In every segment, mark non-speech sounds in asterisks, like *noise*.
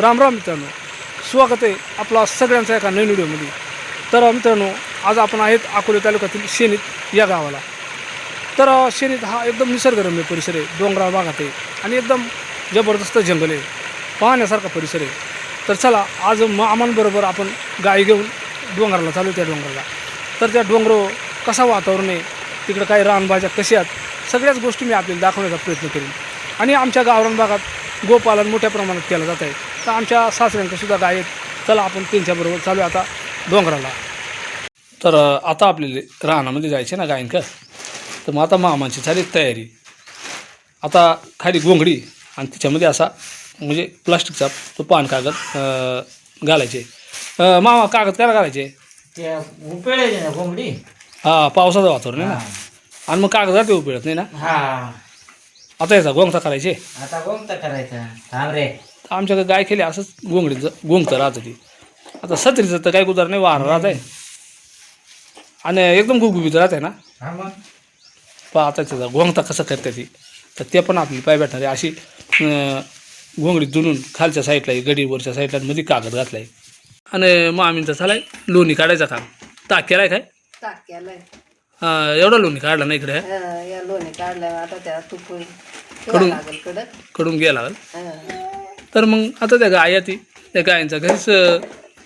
राम राम मित्रांनो. स्वागत आहे आपला सगळ्यांचा एका नवीन व्हिडिओमध्ये. तर मित्रांनो आज आपण आहेत अकोले तालुक्यातील शेनीत या गावाला. तर शेनीत हा एकदम निसर्गरम्य परिसर आहे. डोंगराळ भागात आहे आणि एकदम जबरदस्त जंगल आहे. पाहण्यासारखा परिसर आहे. तर चला आज मामांबरोबर आपण गाय घेऊन डोंगराला चालू त्या डोंगराला. तर त्या डोंगर कसा वातावरण आहे? तिकडं काही रानभाज्या कशा आहेत? सगळ्याच गोष्टी मी आपल्याला दाखवण्याचा प्रयत्न करेन. आणि आमच्या गावरान भागात गोपालन मोठ्या प्रमाणात केलं जात आहे. तर आमच्या सासऱ्यांकडे सुद्धा गाय आहेत. चला आपण त्यांच्याबरोबर चालू आता डोंगराला. तर आता आपल्याला रानामध्ये जायचे ना गायनकर तर मग आता मामाची झाली तयारी. आता खाली गोंगडी आणि तिच्यामध्ये असा म्हणजे प्लास्टिकचा तो पान कागद घालायचे. मामा कागद काय घालायचे? त्या उपेळायचे ना कोंबडी हा पावसाचं वातावरण आहे ना. आणि मग कागदात ते उपयोग नाही ना. हा. आता याचा गोंगता करायचे. आता कोणता करायचा. थांब रे. आमच्याकडे गाय केली असंच गोंगडीचं गोंगतं राहतं ती. आता सत्रीचं तर काही गुजार नाही वार राहत आहे आणि एकदम गुबगुबीत राहत आहे ना. हा मग. पहा आता त्याचा गोंगता कसं करते ती. तर ते पण आपली पाय भेटणार आहे अशी घोंगडी दुरून खालच्या साईडला आहे गडीवरच्या साईडला मध्ये कागद घातला आहे आणि मामींचा चालाय लोणी काढायचा काम. ताक केलाय काय? टाक्याला अं, एवढा लोणी काढला ना इकडे या लोणी काढल्या आता त्याला तूपकडून. कडून गेला हं. तर मग आता त्या गाया ती त्या गायांचा घरीच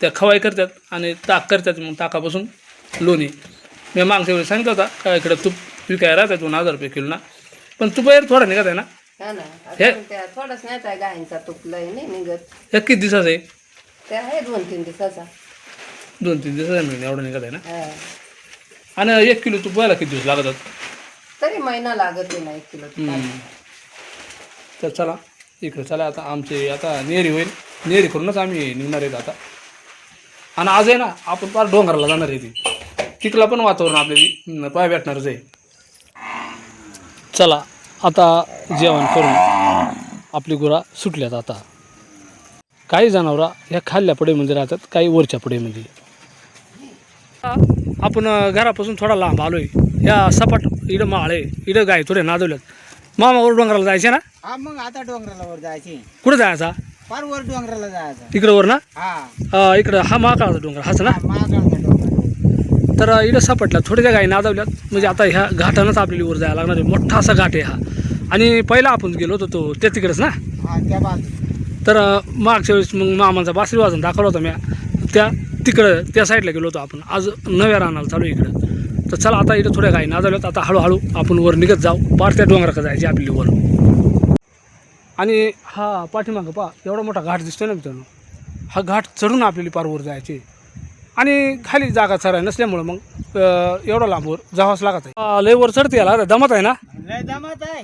त्या खवाई करतात आणि ताक करतात मग ताकापासून लोणी. मी मागच्या वेळी सांगितलं होता का इकडं तूप विकायला राहतात दोन हजार रुपये किलो ना पण तूप यार थोडा निघत आहे ना? हा ना. हे- आता त्या थोडाच नाही त्या गायींचा नाही निघत. किती दिवसाचं आहे? त्या आहे दोन तीन दिवसाचा. दोन तीन दिवसाचा मिळून एवढं निघत आहे ना? हं. आणि एक किलो तूप व्हायला किती दिवस लागतात? तरी महिना लागत नाही एक किलो तुपाला. तर चला. इकडे चला आता आमचे आता नेरी होईल. नेरी करूनच आम्ही निघणार आहेत आता. आणि आज आहे ना आपण फार डोंगराला जाणार आहे ती. तिकडला पण वातावरण आपल्याला पाय भेटणारच आहे. चला आता जेवण करून आपली गुरा सुटल्यात आता. काही जनावरं ह्या खाल्ल्या पडेमध्ये म्हणजे राहतात काही वरच्या पडेमध्ये म्हणजे. आपण घरापासून थोडा लांब आलोय. ह्या सपाट इडं माळ आहे इडं गाय थोडे नादवल्यात. मामावर डोंगराला जायचे ना? हा मग आता डोंगराला वर जायची. कुठं जायचा? फार वर डोंगराला जायचं. तिकडं वर ना? हा. इकडं हा महाकाळाचा डोंगर हाच ना? महाकाळचा डोंगर तर इडं सापटल्या थोड्या गाई नादवल्यात. म्हणजे आता ह्या घाटानंच आपल्याला वर जायला लागणार आहे. मोठा असा घाट आहे हा. आणि पहिला आपण गेलो होतो तो त्या तिकडंच ना? हा त्या बाजू तर मागच्या वेळेस मग मामाचा बासरी वाजून दाखवला होता मी त्या तिकडं त्या साईडला गेलो होतो आपण. आज नव्या रानाला चालू आहे इकडं. तर चला आता इथं थोड्या गाई नादवल्यात आता हळूहळू आपण वर निघत जाऊ. पार त्या डोंगराकडे जायची आपली वर. आणि हा पाठीमागं पहा एवढा मोठा घाट दिसतोय ना मित्रांनो. हा घाट चढून आपल्याला पार वर जायचे आणि खाली जागा चराय नसल्यामुळं मग एवढा लांबवर जावंच लागत आहे. लय वर चढते याला. दमत आहे ना? लय दमात आहे.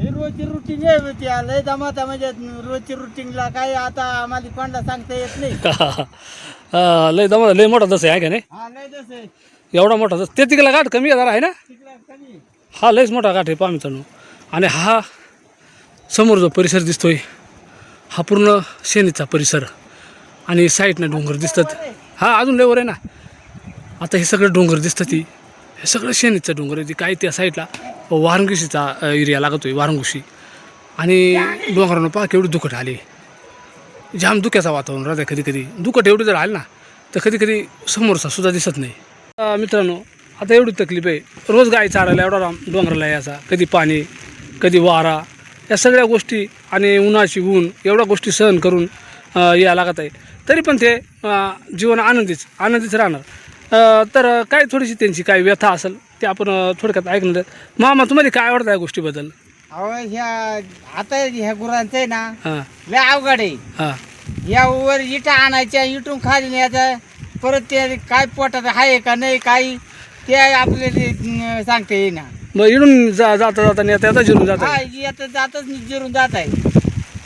हे रोजची रुटीन आहे. लय दमात आहे म्हणजे रोजची रुटीनला काय आता आम्हाला कोणाला सांगता येत नाही. *laughs* लय दमत लय मोठा दस आहे का नाही? हा लय तसं आहे. एवढा मोठा ते तिकडला घाट कमी आहे जरा आहे ना? हा लयच मोठा घाट आहे पहा मित्रांनो. आणि हा समोर जो परिसर दिसतोय हा पूर्ण शेनीचा परिसर. आणि साईडनं डोंगर दिसतात. हा अजून लेवर आहे ना? आता हे सगळं डोंगर दिसतं ती. हे सगळं शेनीचं डोंगर आहे. ती काय त्या साईडला? वारंगुशीचा एरिया लागतोय वारंगुशी. आणि डोंगरानं पहा केवढी दुखट आली. जाम धुक्याचं वातावरण राहतं कधी कधी दुखट एवढी जर आली ना तर कधी कधी समोरचा सुद्धा दिसत नाही. मित्रांनो आता एवढी तकलीफ आहे. रोज गाय चारायला एवढा राम डोंगराला यायचा कधी पाणी कधी वारा या सगळ्या गोष्टी आणि उन्हाची ऊन एवढ्या गोष्टी सहन करून यायला लागत आहे. तरी पण ते जीवन आनंदीच आनंदीच राहणार. तर काय थोडीशी त्यांची काय व्यथा असेल ते आपण थोडक्यात ऐकणार. मामा तुम्हाला काय आवडतं या गोष्टीबद्दल? अहो ह्या आता ह्या गुरांचं आहे ना लय अवघड आहे. हां. या वर इटा आणायच्या इटून खाली न्यायचं. परत ते काय पोटात आहे का नाही काही ते आपल्याला सांगता येईना मग इडून जा जाता जाता नेता येता जिरून जाता हा येत जातच जिरून जात आहे.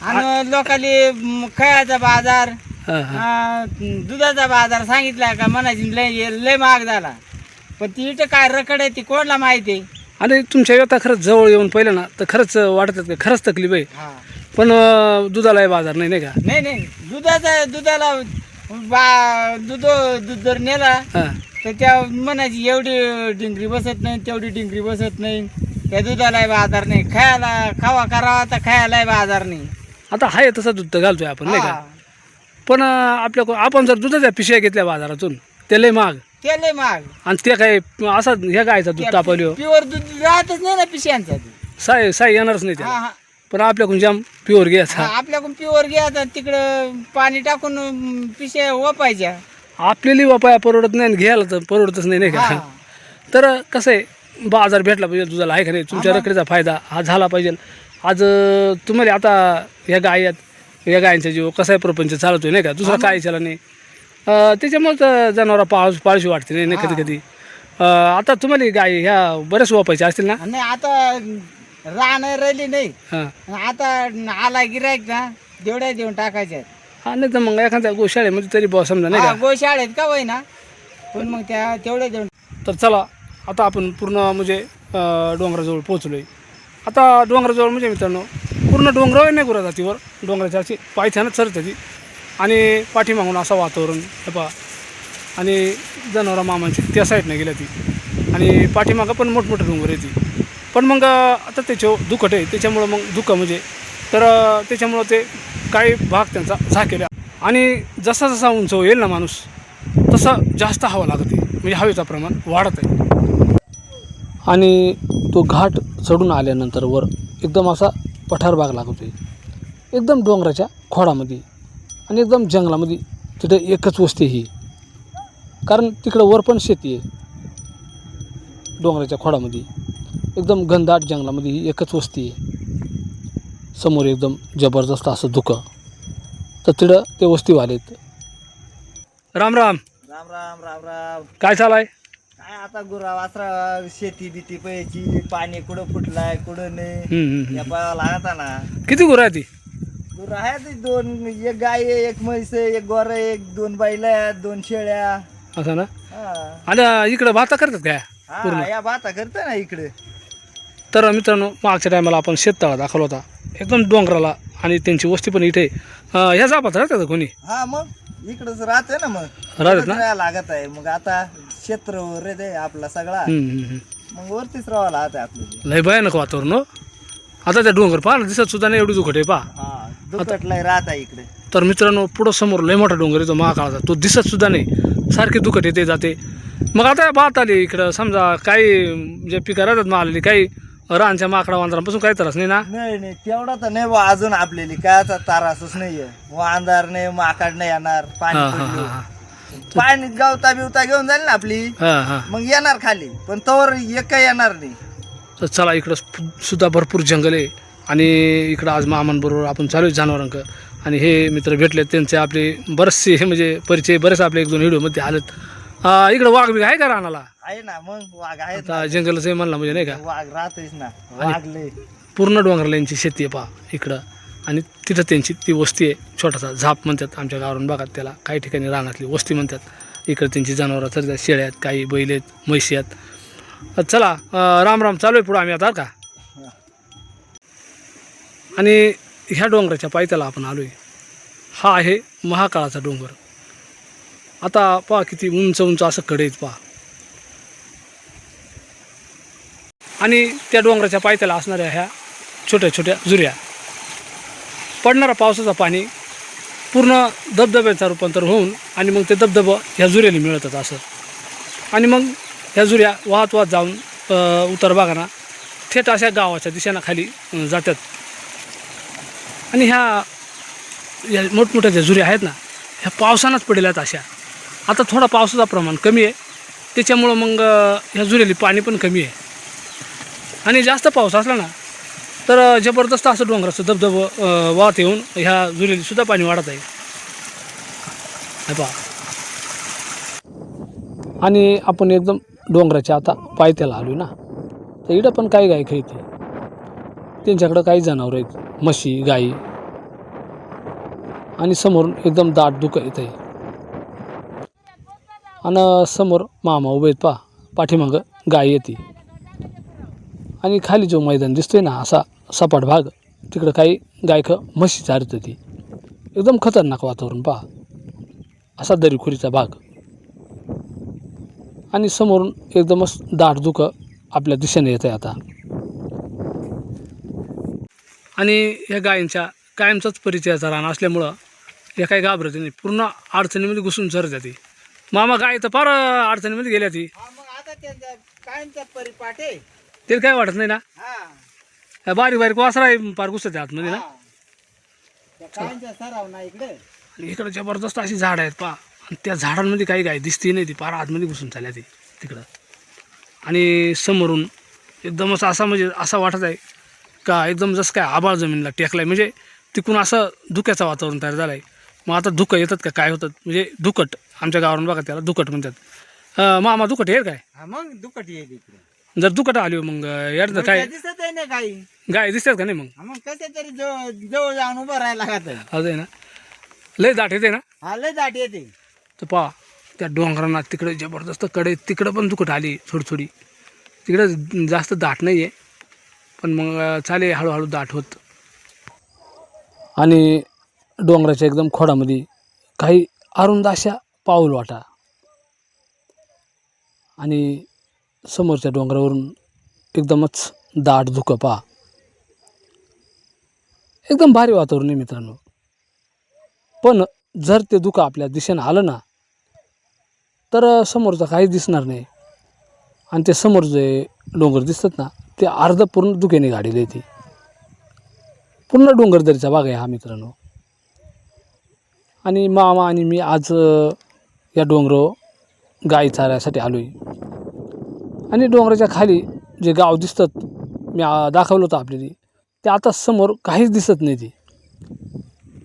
आणि लोकांनी खयाचा बाजार हां हां. दुधाचा बाजार सांगितला का म्हणायची लय लय महाग झाला. पण ती इथं काय रकड आहे ती कोणाला माहिती आहे? आणि तुमच्या व्यथा खरंच जवळ येऊन पाहिलं ना तर खरंच वाटतात का खरंच तकलीफ आहे. हा. पण अं, दुधालाही बाजार नाही नाही का? नाही नाही. दुधाचा दुधाला बा दूध दूध जर नेला हां. तर त्या म्हणायची एवढी डिंगरी बसत नाही तेवढी डिंगरी बसत नाही. त्या दुधालाही बाजार नाही. खायला खावा करावा तर खायलाही बाजार नाही. आता आहे तसं दूध तर घालतोय आपण नाही का? हा. पण अं, आपल्या आपण जर दुधाच्या पिशव्या घेतल्या बाजारातून ते लय महाग. ते लय महाग. आणि ते काय असं ह्या गायचं दूध तापवलं प्युअर दूध राहतच नाही ना पिशव्यांचा साय साय येणारच नाही हा त्याला हा. पण आपल्याकडून जाम प्युअर घ्यायचा हा, आपल्याकडून प्युअर घ्यायचा तिकडं पाणी टाकून पिशव्या वापायच्या. आपल्याला वापाया परवडत नाही घ्यायला तर परवडतच नाही नाही. का? तर कसं आहे बाजार भेटला पाहिजे दुधाला आहे का नाही? तुमच्या रकडेचा फायदा हा झाला पाहिजे. आज तुम्हाला आता ह्या गाय आहेत या गायांचा जीव कसा आहे प्रपंच चालतोय नाही का? दुसरा काय चालला नाही. त्याच्यामुळे तर जनावरा पाऊस पाळशी वाटते नाही कधी कधी आता तुम्हाला गाय ह्या बऱ्याच वापायच्या असतील ना? नाही आता राहणं राहिली नाही. हां. आता आला गिरायक ना देवड्या देऊन टाकायच्या हा नाही तर मग एखाद्या गोशाळेमध्ये तरी बॉ समजा नाही का? गोशाळेत का होई ना पण मग त्या तेवढ्या देऊन तर चला आता आपण पूर्ण म्हणजे अं, डोंगराजवळ पोहोचलो आहे आता डोंगराजवळ म्हणजे मित्रांनो पूर्ण डोंगरावर नाही गुरा जातीवर. डोंगराच्या अशी पायथ्यानं चरते ती. आणि पाठीमागून असं वातावरण हे पहा. आणि जनावरा मामांची त्या साईडनं गेल्या ती. आणि पाठीमागं पण मोठमोठे डोंगर आहे ती. पण मग आता त्याच्यावर दुखट आहे त्याच्यामुळं मग दुखं म्हणजे तर त्याच्यामुळं ते काही भाग त्यांचा झाकेला. आणि जसा जसा उंच येईल ना माणूस तसा जास्त हवा लागते म्हणजे हवेचं प्रमाण वाढत आहे. आणि तो घाट चढून आल्यानंतर वर एकदम असा पठार भाग आहे एकदम डोंगराच्या खोडामध्ये आणि एकदम जंगलामध्ये तिथं एकच वस्ती ही. कारण तिकडं वर पण शेती आहे डोंगराच्या खोडामध्ये. एकदम घनदाट जंगलामध्ये ही एकच वस्ती आहे. समोर एकदम जबरदस्त असं धुकं. तर तिथं ते वस्तीवाले आहेत राम राम. राम राम राम राम. काय चालाय काय आता गुरा वासरा शेती बिती पाहिजे पाणी कुठं फुटलाय कुठं नाही. या पायाला लागता ना. किती गुरं आहे ती गुरं आहे ते दोन. एक गाय आहे, एक म्हैस आहे, एक गोर एक दोन बैल आहेत दोन शेळ्या. असं ना? हा. आणि इकडं भाता करतात काय? हा, या बाता करता ना इकडे. तर मित्रांनो मागच्या टायमाला आपण शेततळा दाखवला होता. एकदम डोंगराला आणि त्यांची वस्ती पण इथे. ह्या जापात राहतात कोणी? हा मग. इकडंच राहते ना मग. राहतात इकडंच ना राहायला लागत आहे. मग आता क्षेत्र रे ते आपला सगळा. मग वरतीच राहावं लागत आहे आपल्याला लय भयानक वातावरण हो. आता त्या डोंगर पहा ना दिसत सुद्धा नाही एवढी दुखट आहे पहा. हा राहत आहे इकडे. तर मित्रांनो पुढं समोर लय मोठा डोंगर येतो महाकाळाचा. तो दिसत सुद्धा नाही. सारखे दुखट येते जाते. मग आता भात आली इकडं समजा काही जे पिकं राहतात मारलेली काही रानच्या माकडा वांदरांपासून काही त्रास नाही ना? नाही नाही तेवढा तर नाही बा अजून आपल्याला कायचा तारासच नाहीये. वांदार नाही माकाड नाही येणार पाणी हां पडलं. हां पाणी गावता बिवता घेऊन जाईल ना आपली. हां हां. मग येणार खाली पण तवर एक येणार नाही. तर चला इकडं सु- सुद्धा भरपूर जंगल आहे. आणि इकडं आज मामांबरोबर आपण चालू आहे जनावरांक. आणि हे मित्र भेटले त्यांचे आपले बरेचसे हे म्हणजे परिचय बरेच आपले एक दोन व्हिडिओमध्ये आलेत. अं, इकडं वाघ बिघ आहे का रानाला? आहे ना मग वाघ आता जंगलच आहे म्हणलं म्हणजे नाही का? वाघ राहतेच ना. पूर्ण डोंगराला यांची शेती आहे पहा इकडं. आणि तिथं त्यांची ती वस्ती आहे छोटासा झाप म्हणतात आमच्या गावावरून. बघा त्याला काही ठिकाणी रानातली वस्ती म्हणतात. इकडं त्यांची जनावरं तर शेळ्या आहेत काही बैल आहेत म्हशी आहेत. चला अं, राम राम चालू आहे पुढं आम्ही आता बरं का? आणि ह्या डोंगराच्या पायथ्याला आपण आलो आहे हा आहे महाकाळाचा डोंगर. आता पहा किती उंच उंच असं कडे आहेत पहा. आणि त्या डोंगराच्या पायथ्याला असणाऱ्या ह्या छोट्या छोट्या जुऱ्या. पडणारा पावसाचं पाणी पूर्ण धबधब्याचा रूपांतर होऊन आणि मग ते धबधबं ह्या जुऱ्याने मिळतात असं. आणि मग ह्या जुऱ्या वाहत वाहत जाऊन उतर उतार थेट अशा गावाच्या दिशेनं खाली जातात. आणि ह्या या मोठमोठ्या ज्या झुऱ्या आहेत ना ह्या पावसानंच पडलेल्या आहेत अशा. आता थोडा पावसाचं प्रमाण कमी आहे. त्याच्यामुळं मग ह्या झुऱ्याला पाणी पण कमी आहे. आणि जास्त पाऊस असला ना तर जबरदस्त असं डोंगराचं धबधब वाहत येऊन ह्या झुलेली सुद्धा पाणी वाढत आहे. हे पहा. आणि आपण एकदम डोंगराच्या आता पायथ्याला आलो ना तर इकडं पण काही गाय खेळते त्यांच्याकडं काही जनावरं आहेत म्हशी गाई. आणि समोरून एकदम दाट दुखं येत आहे. आणि समोर मामा उभे आहेत पा पाठीमागं गाय येते. आणि खाली जो मैदान दिसतोय ना असा सपाट भाग तिकडं काही गायकं म्हशी चारत होती. एकदम खतरनाक वातावरण पहा. असा दरीखुरीचा भाग. आणि समोरून एकदमच दाट दुखं आपल्या दिशेने येत आहे आता. आणि ह्या गायींच्या कायमचाच परिचयाचा राहणं असल्यामुळं या काही घाबरत नाही पूर्ण अडचणीमध्ये घुसून चरत जाते. मामा गाय तर फार अडचणीमध्ये गेल्या ती. हा मग आता त्यांचा कायमचा परिपाठ आहे. ते काय वाटत नाही ना? हा. बारीक बारीक वासरा आहे फार घुसत आतमध्ये ना. हा. त्या कायमचा सराव ना इकडे. आणि इकडं जबरदस्त अशी झाडं आहेत पा आणि त्या झाडांमध्ये काही गाय दिसते नाही ती. फार आतमध्ये घुसून चालल्या ती तिकडं. आणि समोरून एकदमच असा म्हणजे असा वाटत आहे का एकदम जसं काय आबाळ जमीनला टेकलाय. म्हणजे तिकून असं धुक्याचं वातावरण तयार झालं आहे मग आता धुकं येतात का? काय होतात? म्हणजे दुकट आमच्या गावावरून बघा त्याला दुकट म्हणतात. अं, मामा दुकट येईल काय? हा मग दुखट येईल इकडे. जर दुकट आली हो मग यार काय? दिसत आहे ना काही? गाय दिसतात का नाही मग? हा मग कसे तरी जवळ जवळ जाऊन उभं राहायला लागत आहे. असं आहे ना? लय दाट येते ना? हा लय दाट येते. तर पहा त्या डोंगरांना तिकडे जबरदस्त कडे तिकडं पण दुखट आली थोडी थोडी तिकडं जास्त दाट नाही आहे पण मग चाले हळूहळू दाट होत. आणि डोंगराच्या एकदम खोडामध्ये काही अरुंद अशा पाऊल वाटा. आणि समोरच्या डोंगरावरून एकदमच दाट धुकं पहा. एकदम भारी वातावरण आहे मित्रांनो. पण जर ते दुःख आपल्या दिशेनं आलं ना तर समोरचं काहीच दिसणार नाही. आणि ते समोर जे डोंगर दिसतात ना ते अर्ध पूर्ण दुखेने गाडीला येते पूर्ण डोंगरदरीचा भाग आहे हा मित्रांनो. आणि मामा आणि मी आज या डोंगर गाई चारायसाठी आलो आहे आणि डोंगराच्या खाली जे गाव दिसतात मी दाखवलं होतं आपल्याला ते आता समोर काहीच दिसत नाही ते.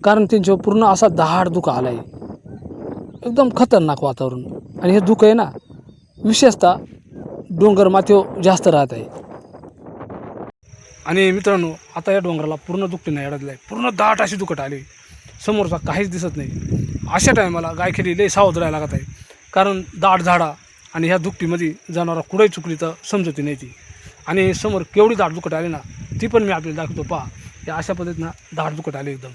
कारण त्यांच्यावर पूर्ण असा दहाड धुका आला आहे एकदम खतरनाक वातावरण. आणि हे धुकं आहे ना विशेषतः डोंगर माथ्यावर जास्त राहत आहे. आणि मित्रांनो आता या डोंगराला पूर्ण दुखटी नाही अडकलं आहे पूर्ण दाट अशी दुखट आली. समोरचा काहीच दिसत नाही. अशा टायमाला गायखेडी लई सावध राहायला लागत आहे. कारण दाट झाडा आणि ह्या दुकटीमध्ये जनावरं कुठेही चुकली तर समजती नाही ती. आणि समोर केवढी दाट दुखट आली ना ती पण मी आपल्याला दाखवतो. पहा या अशा पद्धतीनं दाट दुखट आली एकदम.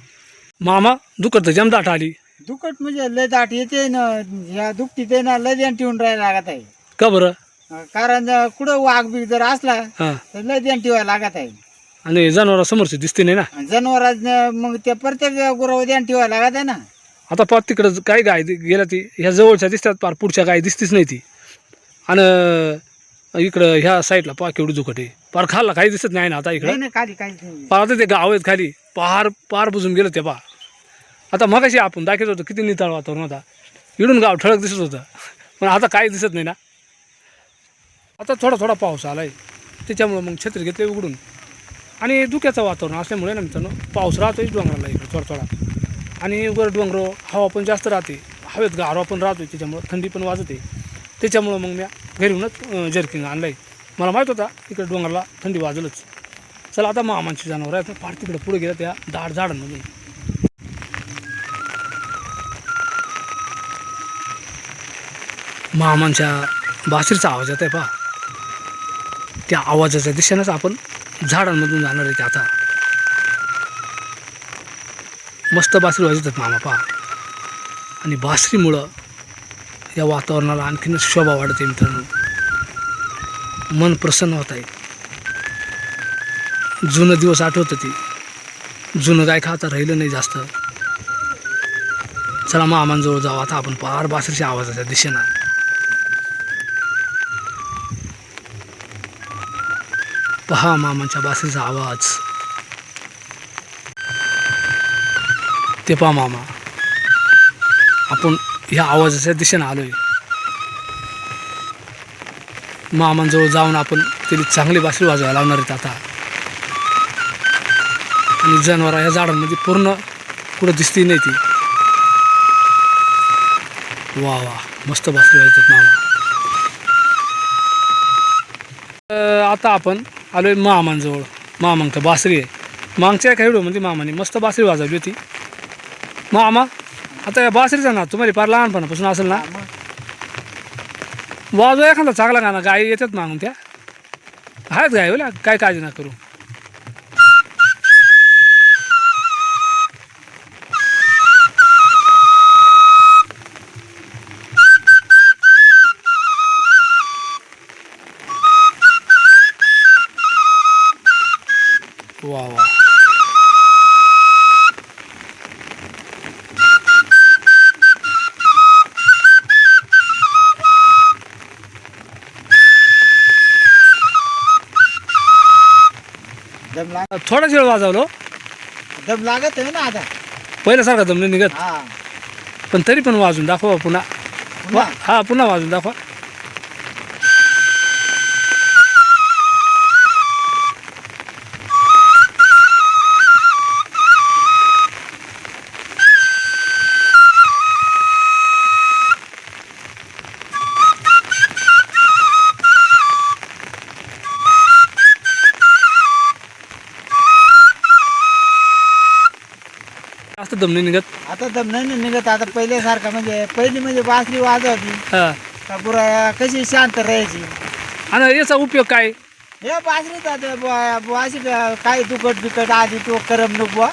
मामा दुखट तर जम दाट आली. दुखट म्हणजे लय दाट येते ना ह्या दुखटीत आहे ना लय ध्यान ठेवून राहायला लागत आहे. का बरं? कारण कुठं वाघ बी जर असला हां. तर लय ध्यान ठेवायला लागत आहे. आणि जनावरं समोरचे दिसते नाही ना? जनावरात मग ते प्रत्येक गुरावर ध्यान ठेवायला लागत आहे ना? आता पार तिकडं काय गाय दि- गेल्या ती ह्या जवळच्या दिसतात पार पुढच्या गाय दिसतीच नाही ती. आणि इकडं ह्या साईडला पा केवढी दुखट आहे. पार खाल्ला काही दिसत नाही ना आता नाही इकडं ना खाली काहीच नाही. पार आता ते गाव आहेत खाली. पार पार बुजून गेलं ते पा आता मगाशी आपण दाखवत होतो किती निताळ वातावरण होता. इडून गाव ठळक दिसत होतं. पण आता काही दिसत नाही ना. आता थोडा थोडा पाऊस आला आहे त्याच्यामुळं मग छत्री घेतले उघडून. आणि धुक्याचं वातावरण असल्यामुळे ना मित्रांनो पाऊस राहतोच डोंगराला इकडे थोडा थोडा आणि वर डोंगर हवा पण जास्त राहते. हवेत गारवा पण राहतोय त्याच्यामुळं थंडी पण वाजते. त्याच्यामुळं मग मी घरीहूनच जर्किंग आणलं आहे मला माहीत होता इकडे डोंगराला थंडी वाजलच. चला आता मामांची जनावर आहेत फार तिकडे पुढे गेल्या त्या दाट झाडांमधून मामांच्या बासरीचा आवाज येत आहे पहा. त्या आवाजाच्या दिशेनंच आपण झाडांमधून जाणार आहे ते आता. मस्त बासरी वाजवतात मामा पहा. आणि बासरीमुळं या वातावरणाला आणखीनच शोभा वाढते मित्रांनो. मन प्रसन्न होत आहे. जुनं दिवस आठवतं ते. जुनं काय खाता राहिलं नाही जास्त. चला मामांजवळ जाऊ. आता आपण पार बासरीच्या आवाजाच्या दिशेनं. पहा मामांच्या बासरीचा आवाज. ते पहा मामा. आपण ह्या आवाजाच्या दिशेनं आलोय. मामांजवळ जाऊन आपण त्याची चांगली बासरी वाजवायला लावणार आहेत आता. आणि जनावर ह्या झाडांमध्ये पूर्ण कुठं दिसती नाही ती. वा वा. मस्त बासरी वाजतात मामा. आता आपण आलो आहे मामांजवळ तर बासरी आहे. मागच्या एका म्हणजे मामाने मस्त बासरी वाजवली होती. मामा आता या बासरीचा ना तुम्हाला फार लहानपणापासून असेल ना? वाजवा एखादा चांगला गाणं गाई येतात मागून त्या. आहेत गाय बोला काय काळजी ना करू. लाग थोडाच वेळ वाजवलो. दम लागत आहे ना आता. पहिल्यासारखा दम नाही निघत. हा. पण तरी पण वाजून दाखवा पुन्हा. पुन्हा? हा पुन्हा वाजून दाखवा. जास्त दम नाही निघत? आता दम नाही निघत आता पहिल्यासारखा म्हणजे पहिली म्हणजे बासरी वाजवायची हा. का पुरा कशी शांत राहायची? आणि याचा उपयोग काय? हे बासरीत आता अशी का- काय दुखट बिकट आधी तो करमणूक बुवा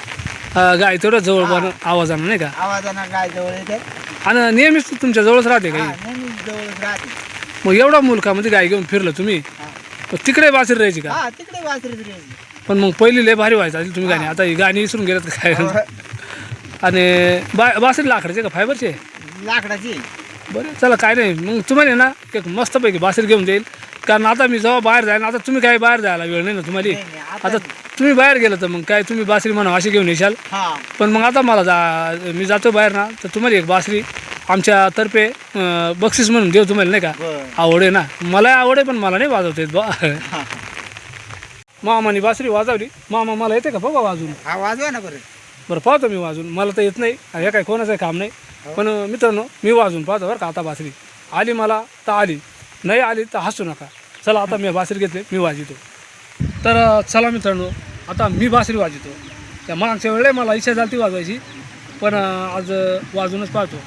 हा, गाय तेवढं जवळ बन आवाजानं नाही का? आवाजानं गाय जवळ येते. आणि नेहमीच तुमच्या जवळच राहते हा, गाई नेहमी जवळच राहते. मग एवढा मुलखामध्ये गाय घेऊन फिरलं तुम्ही हा. मग तिकडे बासरी राहायची का? हा तिकडे बासरीत राहायची. पण मग पहिली लय भारी व्हायचं तुम्ही गाणी. आता ही गाणी विसरून का काय? आणि बा बासरी लाकडाचे का फायबरचे लाकडाची. बरं चला काय नाही. मग तुम्हाला ना एक मस्तपैकी बासरी घेऊन जाईल. कारण आता मी जेव्हा बाहेर जाईल आता तुम्ही काय बाहेर जायला वेळ नाही ना तुम्हाला? नाही, नाही, आता आता तुम्ही बाहेर गेलं तर मग काय तुम्ही बासरी म्हणा अशी घेऊन येशाल. हा. पण मग आता मला जा मी जातो बाहेर ना तर तुम्हाला एक बासरी आमच्या तर्फे अं, बक्षीस म्हणून देऊ तुम्हाला नाही का? बर. आवड आहे ना. मला आवड आहे पण मला नाही वाजवता येत बा. हा. मामाने बासरी वाजवली. मामा मला येते का बघा वाजून हा वाजवा ना बरं. बरं पाहतो मी वाजून. मला तर येत नाही. हे काय कोणाचं काम नाही. पण मित्रांनो मी वाजून पाहतो बरं का आता बासरी. आली मला तर आली. नाही आली तर हसू नका. चला आता मी बासरी घेतली मी वाजितो. तर चला मित्रांनो आता मी बासरी वाजितो. त्या मागच्या वेळे मला इच्छा झाली ती वाजवायची पण आज वाजूनच पाहतो.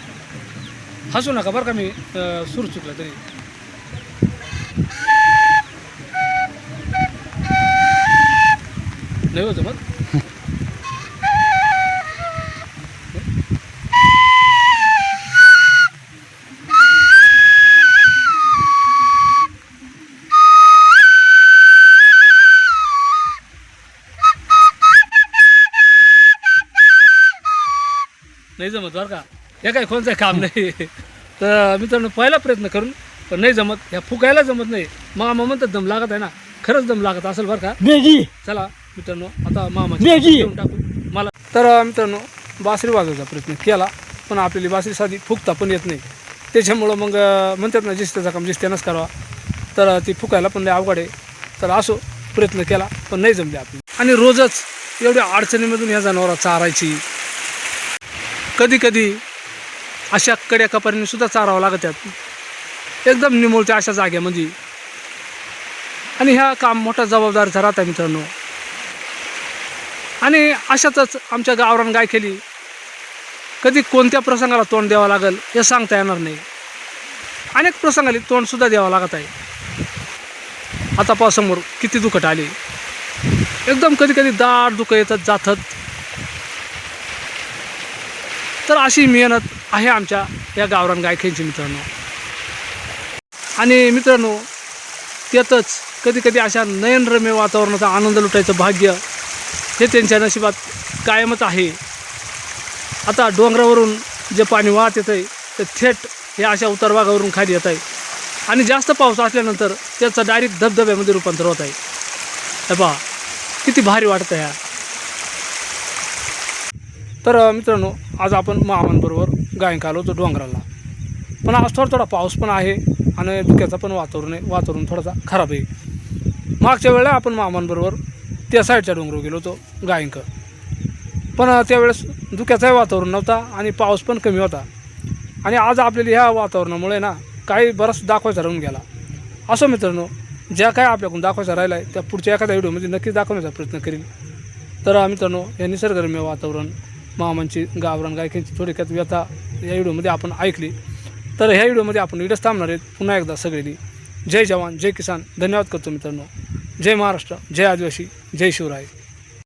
हसू नका बरं का मी सुरू सूर चुकला तरी. नाही होतं मग? नाही जमत बरं का. हे काय कोणचं काम नाही. तर मित्रांनो पहिला प्रयत्न करून पण नाही जमत. ह्या फुकायला जमत नाही. मामा म्हणतात दम लागत आहे ना. खरंच दम लागत असेल बरं का. बेगी. चला मित्रांनो आता मामा बेगी. घेऊन टाकू. मला तर मित्रांनो बासरी वाजवायचा प्रयत्न केला पण आपल्याला बासरी साधी फुकता पण येत नाही. त्याच्यामुळं मग म्हणतात ना जिस्त्याचा काम जिस्त्यानंच करावा. तर ती फुकायला पण लय अवघड आहे. तर असो प्रयत्न केला पण नाही जमले आपली आणि रोजच एवढ्या अडचणीमधून ह्या जनावरा चारायची कधी कधी अशा कड्या कपारीने सुद्धा चारावं लागतात एकदम निमुळते अशा जाग्यामध्ये आणि ह्या काम मोठा जबाबदारीचा राहता मित्रांनो. आणि अशातच आमच्या गावरान गाय केली कधी कोणत्या प्रसंगाला तोंड द्यावं लागेल हे सांगता येणार नाही. अनेक प्रसंगाला तोंडसुद्धा द्यावं लागत आहे. आता पहा किती दुखट आली. एकदम कधी कधी दाट दुखं येतात जातात तर अशी मेहनत आहे आमच्या या गावरान गायकांची मित्रांनो. आणि मित्रांनो त्यातच कधी कधी अशा नयनरम्य वातावरणाचा आनंद लुटायचं भाग्य हे त्यांच्या नशिबात कायमच आहे. आता डोंगरावरून जे पाणी वाहत येतं आहे ते थेट हे अशा उतारभागावरून खाली येत आहे. आणि जास्त पाऊस असल्यानंतर त्याचं डायरेक्ट धबधब्यामध्ये रूपांतर होत आहे. हे पहा किती भारी वाटतं ह्या तर मित्रांनो आज आपण मामांबरोबर गायक आलो होतो डोंगराला. पण आज थोडा थोडा पाऊस पण आहे आणि धुक्याचा पण वातावरण आहे. वातावरण थोडासा खराब आहे. मागच्या वेळेला आपण मामांबरोबर त्या साईडच्या डोंगरावर गेलो होतो गायंक पण त्यावेळेस धुक्याचंही वातावरण नव्हता आणि पाऊस पण कमी होता. आणि आज आपल्याला ह्या वातावरणामुळे ना काही बराच दाखवायचा राहून गेला. असं मित्रांनो ज्या काय आपल्याकडून दाखवायचा राहिला आहे त्या पुढच्या एखाद्या व्हिडिओमध्ये नक्कीच दाखवण्याचा प्रयत्न करील तर मित्रांनो हे निसर्गरम्य वातावरण मामांची गावरान गायकांची थोडक्यात व्यथा या व्हिडिओमध्ये आपण ऐकली. तर ह्या व्हिडिओमध्ये आपण इथंच थांबणार आहेत. पुन्हा एकदा सगळ्यांनी जय जवान जय किसान. धन्यवाद करतो मित्रांनो. जय महाराष्ट्र जय आदिवासी जय शिवराय.